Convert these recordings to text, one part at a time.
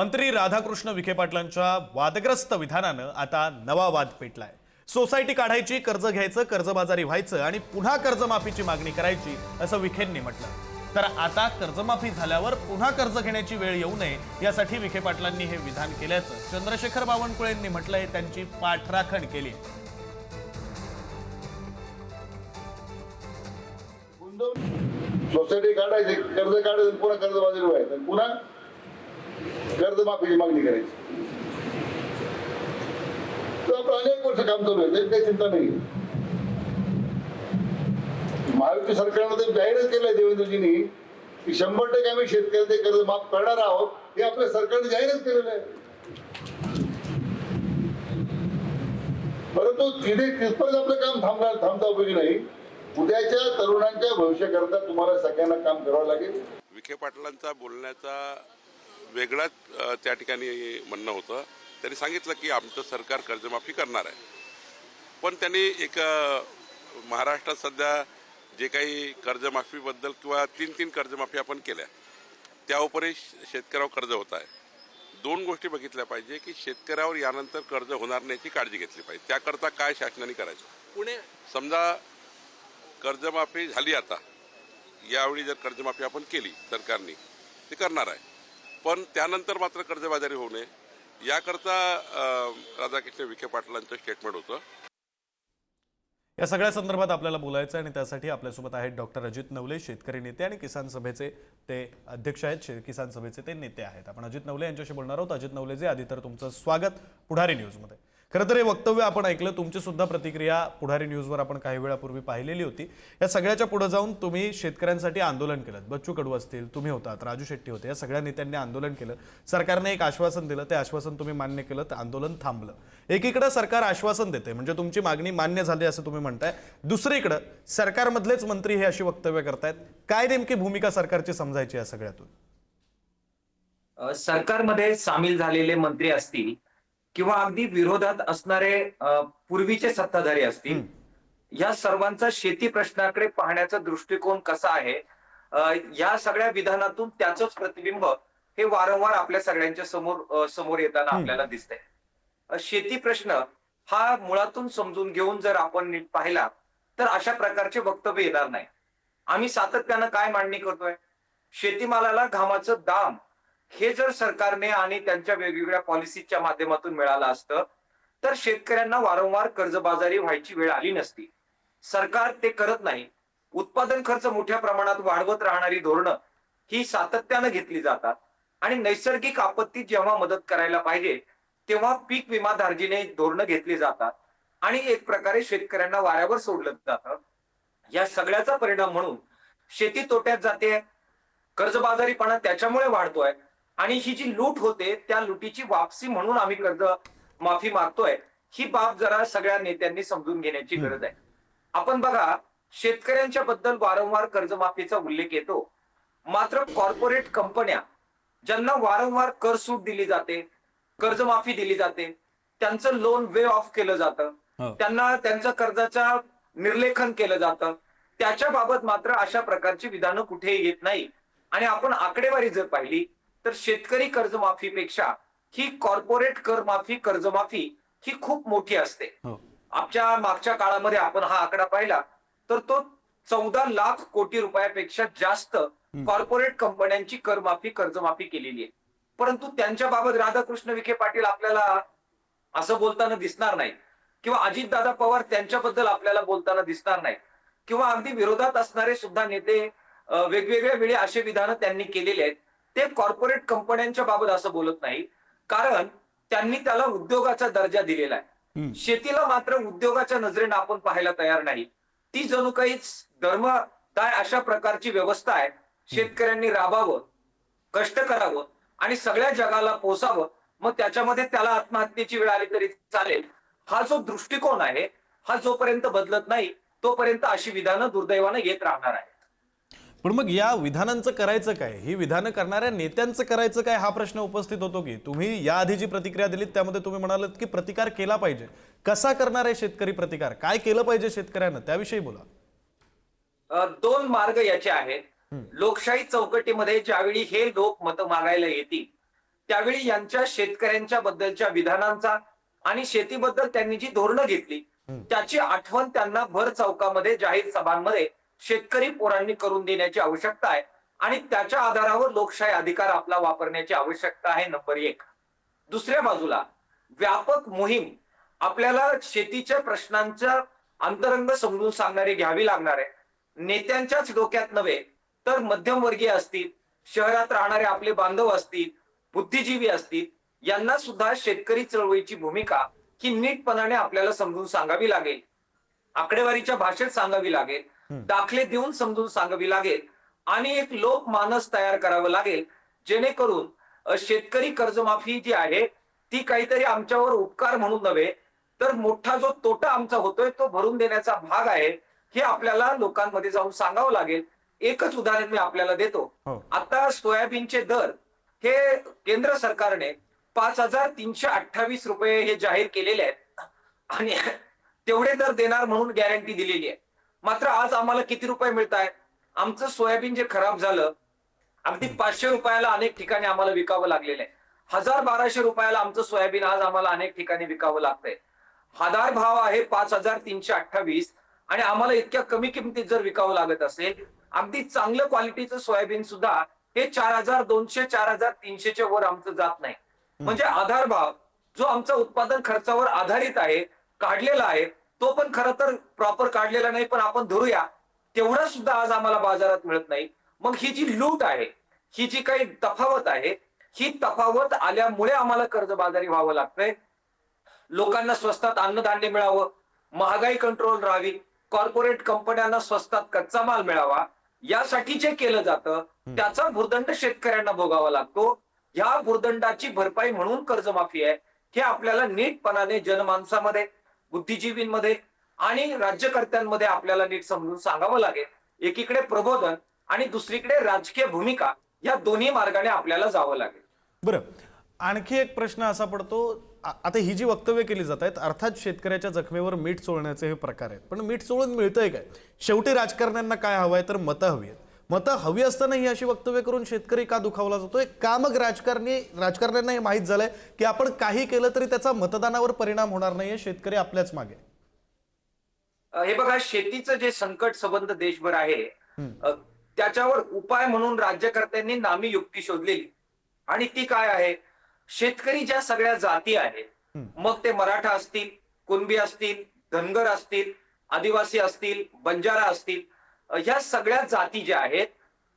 मंत्री राधाकृष्ण विखे पाटलांच्या वादग्रस्त विधानानं आता नवा वाद पेटलाय. सोसायटी काढायची कर्ज घ्यायचं कर्जबाजारी व्हायचं आणि पुन्हा कर्जमाफीची मागणी करायची असं विखेंनी म्हटलं. तर आता कर्जमाफी झाल्यावर पुन्हा कर्ज घेण्याची वेळ येऊ नये यासाठी विखे पाटलांनी हे विधान केल्याचं चंद्रशेखर बावनकुळेंनी म्हटलंय त्यांची पाठराखण केली. सोसायटी काढायची कर्ज काढायचं पुन्हा कर्जबाजारी व्हायचं. पुन्हा कर्जमाफीची मागणी करायची. तर आपलं अनेक वर्ष काम चालू आहे त्याची काही चिंता नाही. महायुती सरकारनं तर जाहीरच केलंय देवेंद्रजींनी की शंभर टक्के आम्ही शेतकऱ्यांचे कर्ज माफ करणार आहोत हे आपल्या सरकारने जाहीरच केलेलं आहे. परंतु तिथे तिथपर्यंत आपलं काम थांबणार थांबता उपयोगी नाही. उद्याच्या तरुणांच्या भविष्याकरता तुम्हाला सगळ्यांना काम करावं लागेल. विखे पाटलांचा बोलण्याचा वेगळाच त्या ठिकाणी म्हणणं होतं. त्यांनी सांगितलं की आमचं सरकार कर्जमाफी करणार आहे. पण त्यांनी एक महाराष्ट्रात सध्या जे काही कर्जमाफीबद्दल किंवा तीन तीन कर्जमाफी आपण केल्या त्यावरही शेतकऱ्यावर कर्ज होत आहे. दोन गोष्टी बघितल्या पाहिजे की शेतकऱ्यावर यानंतर कर्ज होणार नाही याची काळजी घेतली पाहिजे. त्याकरता काय शासनाने करायचं? पुणे समजा कर्जमाफी झाली आता यावेळी जर कर्जमाफी आपण केली सरकारने ते करणार आहे. पण त्यानंतर मात्र कर्जबाजारी होऊ नये. याकरता राधाकृष्ण विखे पाटलांचं स्टेटमेंट होतं. या सगळ्या संदर्भात आपल्याला बोलायचं आणि त्यासाठी आपल्यासोबत आहेत डॉक्टर अजित नवले शेतकरी नेते आणि किसान सभेचे ते अध्यक्ष आहेत शे- किसान सभेचे ते नेते आहेत. आपण अजित नवले यांच्याशी बोलणार आहोत. अजित नवले जे आधी तर तुमचं स्वागत पुढारी न्यूजमध्ये. खरं तर हे वक्तव्य आपण ऐकलं तुमची सुद्धा प्रतिक्रिया पुढारी न्यूजवर आपण काही वेळापूर्वी पाहिलेली होती. या सगळ्याच्या पुढे जाऊन तुम्ही शेतकऱ्यांसाठी आंदोलन केलं. बच्चू कडू असतील तुम्ही होतात राजू शेट्टी होते या सगळ्या नेत्यांनी आंदोलन केलं. सरकारने एक आश्वासन दिलं ते आश्वासन तुम्ही मान्य केलं तर आंदोलन थांबलं. एकीकडे सरकार आश्वासन देते म्हणजे तुमची मागणी मान्य झाली असं तुम्ही म्हणताय. दुसरीकडे सरकारमधलेच मंत्री हे अशी वक्तव्य करतायत. काय नेमकी भूमिका सरकारची समजायची या सगळ्यातून? सरकारमध्ये सामील झालेले मंत्री असतील किंवा अगदी विरोधात असणारे पूर्वीचे सत्ताधारी असतील या सर्वांचा शेती प्रश्नाकडे पाहण्याचा दृष्टिकोन कसा आहे? या सगळ्या विधानातून त्याच प्रतिबिंब हे वारंवार आपल्या सगळ्यांच्या समोर समोर येताना आपल्याला दिसतंय. शेती प्रश्न हा मुळातून समजून घेऊन जर आपण नीट पाहिला तर अशा प्रकारचे वक्तव्य येणार नाही. आम्ही सातत्यानं काय मांडणी करतोय? शेतीमालाला घामाचं दाम हे जर सरकारने आणि त्यांच्या वेगवेगळ्या पॉलिसीच्या माध्यमातून मिळालं असतं तर शेतकऱ्यांना वारंवार कर्जबाजारी व्हायची वेळ आली नसती. सरकार ते करत नाही. उत्पादन खर्च मोठ्या प्रमाणात वाढवत राहणारी धोरणं ही सातत्यानं घेतली जातात. आणि नैसर्गिक आपत्तीत जेव्हा मदत करायला पाहिजे तेव्हा पीक विमा धार्जीने धोरणं घेतली जातात. आणि एक प्रकारे शेतकऱ्यांना वाऱ्यावर सोडलं जातं. या सगळ्याचा परिणाम म्हणून शेती तोट्यात जाते. कर्जबाजारीपणा त्याच्यामुळे वाढतोय. आणि ही जी लूट होते त्या लुटीची वापसी म्हणून आम्ही कर्ज माफी मागतोय ही बाब जरा सगळ्या नेत्यांनी समजून घेण्याची गरज आहे. आपण बघा शेतकऱ्यांच्या बद्दल वारंवार कर्जमाफीचा उल्लेख येतो. मात्र कॉर्पोरेट कंपन्या ज्यांना वारंवार कर सूट दिली जाते कर्जमाफी दिली जाते त्यांचं लोन वे ऑफ केलं जातं. हो. त्यांना त्यांचं कर्जाचं निर्लेखन केलं जातं. त्याच्या बाबत मात्र अशा प्रकारची विधानं कुठेही येत नाही. आणि आपण आकडेवारी जर पाहिली तर शेतकरी कर्जमाफीपेक्षा ही कॉर्पोरेट करमाफी कर्जमाफी ही खूप मोठी असते. हो. आमच्या मागच्या काळामध्ये आपण हा आकडा पाहिला तर तो चौदा लाख कोटी रुपयापेक्षा जास्त कॉर्पोरेट कंपन्यांची करमाफी कर्जमाफी केलेली आहे. परंतु त्यांच्या बाबत राधाकृष्ण विखे पाटील आपल्याला असं बोलताना दिसणार नाही किंवा अजितदादा पवार त्यांच्याबद्दल आपल्याला बोलताना दिसणार नाही किंवा अगदी विरोधात असणारे सुद्धा नेते वेगवेगळ्या वेळी असे विधानं त्यांनी केलेले आहेत. ते कॉर्पोरेट कंपन्यांच्या बाबत असं बोलत नाही कारण त्यांनी त्याला उद्योगाचा दर्जा दिलेला आहे. शेतीला मात्र उद्योगाच्या नजरेनं आपण पाहायला तयार नाही. ती जणू काहीच धर्मदाय अशा प्रकारची व्यवस्था आहे. शेतकऱ्यांनी राबावं कष्ट करावं आणि सगळ्या जगाला पोसावं. मग त्याच्यामध्ये त्याला आत्महत्येची वेळ आली तरी चालेल. हा जो दृष्टिकोन आहे हा जोपर्यंत बदलत नाही तोपर्यंत अशी विधानं दुर्दैवानं येत राहणार आहे पण मग या विधानांचं करायचं काय? ही विधानं करणाऱ्या नेत्यांचं करायचं काय? हा प्रश्न उपस्थित होतो की तुम्ही या आधी जी प्रतिक्रिया दिलीत त्यामध्ये तुम्ही म्हणालात की प्रतिकार केला पाहिजे. कसा करणार आहे शेतकरी प्रतिकार? काय केलं पाहिजे शेतकऱ्यानं? त्याविषयी बोला. दोन मार्ग याचे आहेत. लोकशाही चौकटीमध्ये ज्यावेळी हे लोक मतं मागायला येतील त्यावेळी यांच्या शेतकऱ्यांच्या बद्दलच्या विधानांचा आणि शेतीबद्दल त्यांनी जी धोरणं घेतली त्याची आठवण त्यांना भर चौकामध्ये जाहीर सभांमध्ये शेतकरी पोरांनी करून देण्याची आवश्यकता आहे. आणि त्याच्या आधारावर लोकशाही अधिकार आपला वापरण्याची आवश्यकता आहे नंबर एक. दुसऱ्या बाजूला व्यापक मोहीम आपल्याला शेतीच्या प्रश्नांच्या अंतरंग समजून सांगणारी घ्यावी लागणार आहे. नेत्यांच्याच डोक्यात नव्हे तर मध्यमवर्गीय असतील शहरात राहणारे आपले बांधव असतील बुद्धिजीवी असतील यांना सुद्धा शेतकरी चळवळीची भूमिका ही नीटपणाने आपल्याला समजून सांगावी लागेल. आकडेवारीच्या भाषेत सांगावी लागेल. दाखले देऊन समजून सांगावी लागेल आणि एक लोकमानस तयार करावं लागेल. जेणेकरून शेतकरी कर्जमाफी जी आहे ती काहीतरी आमच्यावर उपकार म्हणून नव्हे तर मोठा जो तोटा आमचा होतोय तो भरून देण्याचा भाग आहे हे आपल्याला लोकांमध्ये जाऊन सांगावं लागेल. एकच उदाहरण मी आपल्याला देतो. हो. आता सोयाबीनचे दर हे केंद्र सरकारने पाच हजार तीनशे अठ्ठावीस रुपये हे जाहीर केलेले आहेत. आणि तेवढे दर देणार म्हणून गॅरंटी दिलेली आहे. मात्र आज आम्हाला किती रुपये मिळत आहेत आमचं सोयाबीन जे खराब झालं अगदी पाचशे रुपयाला अनेक ठिकाणी आम्हाला विकावं लागलेलं आहे. हजार बाराशे रुपयाला आमचं सोयाबीन आज आम्हाला अनेक ठिकाणी विकावं लागतंय. आधार भाव आहे पाच हजार तीनशे अठ्ठावीस आणि आम्हाला इतक्या कमी किमतीत जर विकावं लागत असेल अगदी चांगलं क्वालिटीचं सोयाबीन सुद्धा हे चार हजार दोनशे चार हजार तीनशेच्या वर आमचं जात नाही. म्हणजे आधार भाव जो आमचा उत्पादन खर्चावर आधारित आहे काढलेला आहे तो पण खरं तर प्रॉपर काढलेला नाही पण आपण धरूया. तेवढा सुद्धा आज आम्हाला बाजारात मिळत नाही. मग ही जी लूट आहे ही जी काही तफावत आहे ही तफावत आल्यामुळे आम्हाला कर्जबाजारी व्हावं लागतंय. लोकांना स्वस्तात अन्नधान्य मिळावं महागाई कंट्रोल राहावी कॉर्पोरेट कंपन्यांना स्वस्तात कच्चा माल मिळावा यासाठी जे केलं जातं त्याचा भुर्दंड शेतकऱ्यांना भोगावा लागतो. ह्या भुर्दंडाची भरपाई म्हणून कर्जमाफी आहे. हे आपल्याला नीटपणाने जनमानसामध्ये बुद्धिजीवींमध्ये आणि राज्यकर्त्यांमध्ये आपल्याला नीट समजून सांगावं लागेल. एकीकडे प्रबोधन आणि दुसरीकडे राजकीय भूमिका या दोन्ही मार्गाने आपल्याला जावं लागेल. बरं. आणखी एक प्रश्न असा पडतो आता ही जी वक्तव्य केली जात आहेत अर्थात शेतकऱ्याच्या जखमेवर मीठ चोळण्याचे हे प्रकार आहेत. पण मीठ चोळून मिळतंय काय? शेवटी राजकारण्यांना काय हवंय तर मतं हवी आहेत मतं हवी असताना ही अशी वक्तव्य करून शेतकरी का दुखावला जातोय का मग राजकारणी राजकारण्यांना हे माहीत झालंय की आपण काही केलं तरी त्याचा मतदानावर परिणाम होणार नाहीये शेतकरी आपल्याच मागे. हे बघा शेतीचं जे संकट संबंध देशभर आहे त्याच्यावर उपाय म्हणून राज्यकर्त्यांनी नामी युक्ती शोधलेली. आणि ती काय आहे? शेतकरी ज्या सगळ्या जाती आहेत मग ते मराठा असतील कुणबी असतील धनगर असतील आदिवासी असतील बंजारा असतील ह्या सगळ्या जाती ज्या आहेत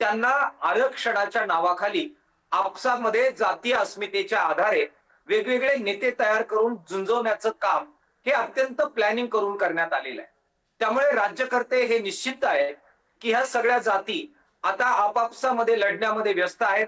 त्यांना आरक्षणाच्या नावाखाली आपसामध्ये जातीय अस्मितेच्या आधारे वेगवेगळे नेते तयार करून झुंजवण्याचं काम हे अत्यंत प्लॅनिंग करून करण्यात आलेलं आहे. त्यामुळे राज्यकर्ते हे निश्चित आहेत की ह्या सगळ्या जाती आता आपापसामध्ये लढण्यामध्ये व्यस्त आहेत.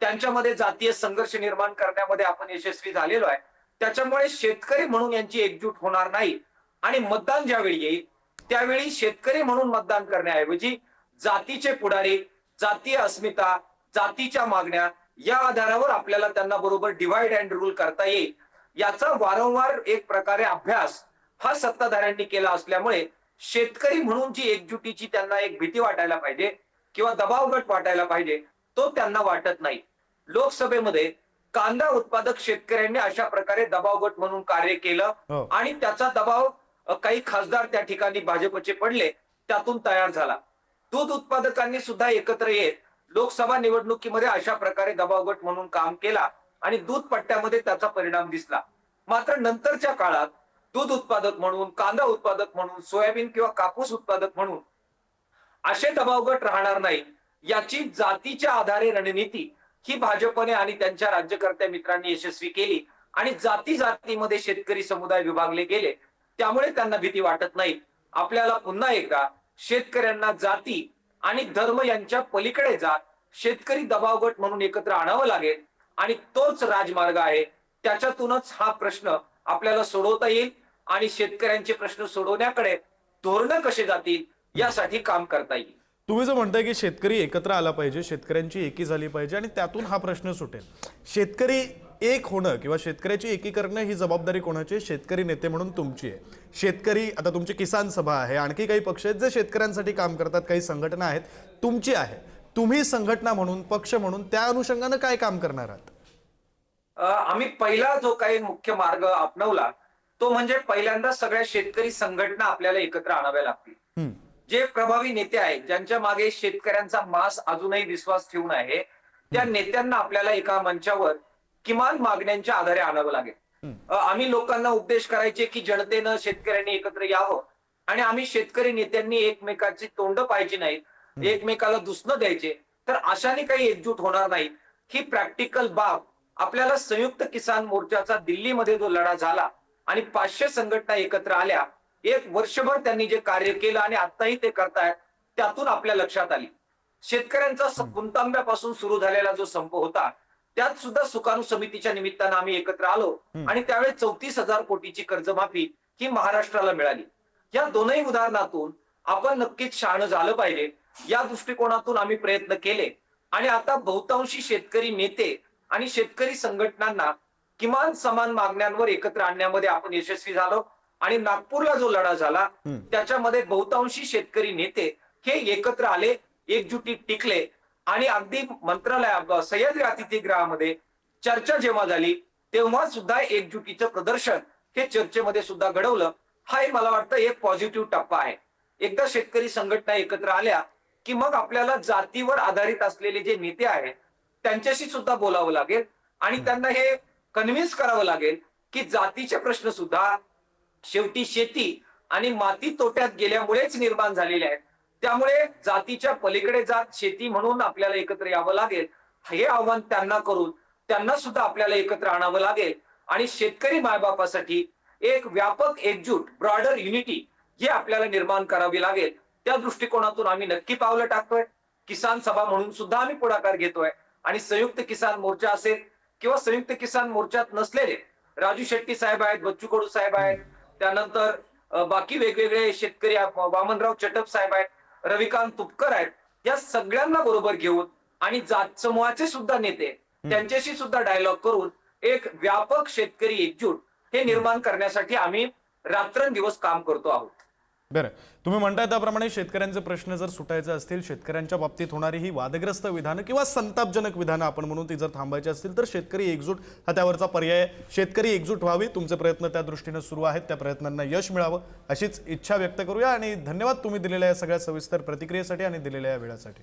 त्यांच्यामध्ये जातीय संघर्ष निर्माण करण्यामध्ये आपण यशस्वी झालेलो आहे. त्याच्यामुळे शेतकरी म्हणून यांची एकजूट होणार नाही आणि मतदान ज्यावेळी येईल त्यावेळी शेतकरी म्हणून मतदान करण्याऐवजी जातीचे पुढारी जातीय अस्मिता जातीच्या मागण्या या आधारावर आपल्याला त्यांना बरोबर डिवाइड अँड रूल करता येईल याचा वारंवार एक प्रकारे अभ्यास हा सत्ताधाऱ्यांनी केला असल्यामुळे शेतकरी म्हणून जी एकजुटीची त्यांना एक भीती वाटायला पाहिजे किंवा दबाव गट वाटायला पाहिजे तो त्यांना वाटत नाही लोकसभेमध्ये कांदा उत्पादक शेतकऱ्यांनी अशा प्रकारे दबाव गट म्हणून कार्य हो. केलं आणि त्याचा दबाव काही खासदार त्या ठिकाणी भाजपचे पडले त्यातून तयार झाला. दूध उत्पादकांनी सुद्धा एकत्र येत लोकसभा निवडणुकीमध्ये अशा प्रकारे दबावगट म्हणून काम केला आणि दूध पट्ट्यामध्ये त्याचा परिणाम दिसला. मात्र नंतरच्या काळात दूध उत्पादक म्हणून कांदा उत्पादक म्हणून सोयाबीन किंवा कापूस उत्पादक म्हणून असे दबावगट राहणार नाही याची जातीच्या आधारे रणनीती ही भाजपने आणि त्यांच्या राज्यकर्त्या मित्रांनी यशस्वी केली आणि जाती जातीमध्ये शेतकरी समुदाय विभागले गेले. त्यामुळे त्यांना भीती वाटत नाही. आपल्याला पुन्हा एकदा शेतकऱ्यांना जाती आणि धर्म यांच्या पलीकडे जात शेतकरी दबाव गट म्हणून एकत्र आणावं लागेल आणि तोच राजमार्ग आहे. त्याच्यातूनच हा प्रश्न आपल्याला सोडवता येईल आणि शेतकऱ्यांचे प्रश्न सोडवण्याकडे धोरणं कसे जातील यासाठी काम करता येईल. तुम्ही जो म्हणताय की शेतकरी एकत्र आला पाहिजे शेतकऱ्यांची एकी झाली पाहिजे आणि त्यातून हा प्रश्न सुटेल. शेतकरी एक होणं किंवा शेतकऱ्याची एकी करणं ही जबाबदारी कोणाची आहे? शेतकरी नेते म्हणून तुमची आहे. शेतकरी आता तुमची किसान सभा आहे. आणखी काही पक्ष आहेत जे शेतकऱ्यांसाठी काम करतात काही संघटना आहेत. तुमची आहे. तुम्ही संघटना म्हणून पक्ष म्हणून त्या अनुषंगानं काय काम करणार आहात? आम्ही पहिला जो काही मुख्य मार्ग अपनवला तो म्हणजे पहिल्यांदा सगळ्या शेतकरी संघटना आपल्याला एकत्र आणाव्या लागतील. जे प्रभावी नेते आहेत ज्यांच्या मागे शेतकऱ्यांचा मास अजूनही विश्वास ठेवून आहे त्या नेत्यांना आपल्याला एका मंचावर किमान मागण्यांच्या आधारे आणावं लागेल. आम्ही लोकांना उपदेश करायचे की जनतेनं शेतकऱ्यांनी एकत्र यावं आणि आम्ही शेतकरी नेत्यांनी एकमेकाची तोंड पाहिजे नाहीत एकमेकाला दुसणं द्यायचे तर अशाने काही एकजूट होणार नाही ही प्रॅक्टिकल बाब आपल्याला संयुक्त किसान मोर्चाचा दिल्लीमध्ये जो लढा झाला आणि पाचशे संघटना एकत्र आल्या एक वर्षभर त्यांनी जे कार्य केलं आणि आताही ते करतायत त्यातून आपल्या लक्षात आली. शेतकऱ्यांचा पुणतांब्यापासून सुरू झालेला जो संप होता त्यात सुद्धा सुकाणू समितीच्या निमित्तानं आम्ही एकत्र आलो. आणि त्यावेळेस चौतीस हजार कोटीची कर्जमाफी ही महाराष्ट्राला मिळाली. या दोनही उदाहरणातून आपण नक्कीच शहाणं झालं पाहिजे. या दृष्टिकोनातून आम्ही प्रयत्न केले. आणि आता बहुतांशी शेतकरी नेते आणि शेतकरी संघटनांना किमान समान मागण्यांवर एकत्र आणण्यामध्ये आपण यशस्वी झालो. आणि नागपूरला जो लढा झाला त्याच्यामध्ये बहुतांशी शेतकरी नेते हे एकत्र आले एकजुटीत टिकले. आणि अगदी मंत्रालय सह्याद्री अतिथीगृहामध्ये चर्चा जेव्हा झाली तेव्हा सुद्धा एकजुटीचं प्रदर्शन हे चर्चेमध्ये सुद्धा घडवलं. हा एक मला वाटतं एक पॉझिटिव्ह टप्पा आहे. एकदा शेतकरी संघटना एकत्र आल्या की मग आपल्याला जातीवर आधारित असलेले जे नेते आहेत त्यांच्याशी सुद्धा बोलावं लागेल आणि त्यांना हे कन्व्हिन्स करावं लागेल की जातीचे प्रश्न सुद्धा शेवटी शेती आणि माती तोट्यात गेल्यामुळेच निर्माण झालेले आहेत. त्यामुळे जातीच्या पलीकडे जात शेती म्हणून आपल्याला एकत्र यावं लागेल. हे आव्हान त्यांना करून त्यांना सुद्धा आपल्याला एकत्र आणावं लागेल. आणि शेतकरी मायबापासाठी एक व्यापक एकजूट ब्रॉडर युनिटी ही आपल्याला निर्माण करावी लागेल. त्या दृष्टिकोनातून आम्ही नक्की पावलं टाकतोय. किसान सभा म्हणून सुद्धा आम्ही पुढाकार घेतोय. आणि संयुक्त किसान मोर्चा असेल किंवा संयुक्त किसान मोर्चात नसलेले राजू शेट्टी साहेब आहेत बच्चू कडू साहेब आहेत त्यानंतर बाकी वेगवेगळे शेतकरी वामनराव चटप साहेब आहेत रविकांत तुपकर आहेत या सगळ्यांना बरोबर घेऊन आणि जात समूहाचे सुद्धा नेते त्यांच्याशी सुद्धा डायलॉग करून एक व्यापक शेतकरी एकजूट हे निर्माण करण्यासाठी आम्ही रात्रंदिवस काम करतो आहोत. बरं. तुम्ही म्हणताय त्याप्रमाणे शेतकऱ्यांचे प्रश्न जर सुटायचे असतील शेतकऱ्यांच्या बाबतीत होणारी ही वादग्रस्त विधानं किंवा संतापजनक विधानं आपण म्हणून ती जर थांबायची असतील तर शेतकरी एकजूट हा त्यावरचा पर्याय शेतकरी एकजूट व्हावी तुमचे प्रयत्न त्या दृष्टीनं सुरू आहेत त्या प्रयत्नांना यश मिळावं अशीच इच्छा व्यक्त करूया आणि धन्यवाद तुम्ही दिलेल्या या सगळ्या सविस्तर प्रतिक्रियेसाठी आणि दिलेल्या या वेळासाठी.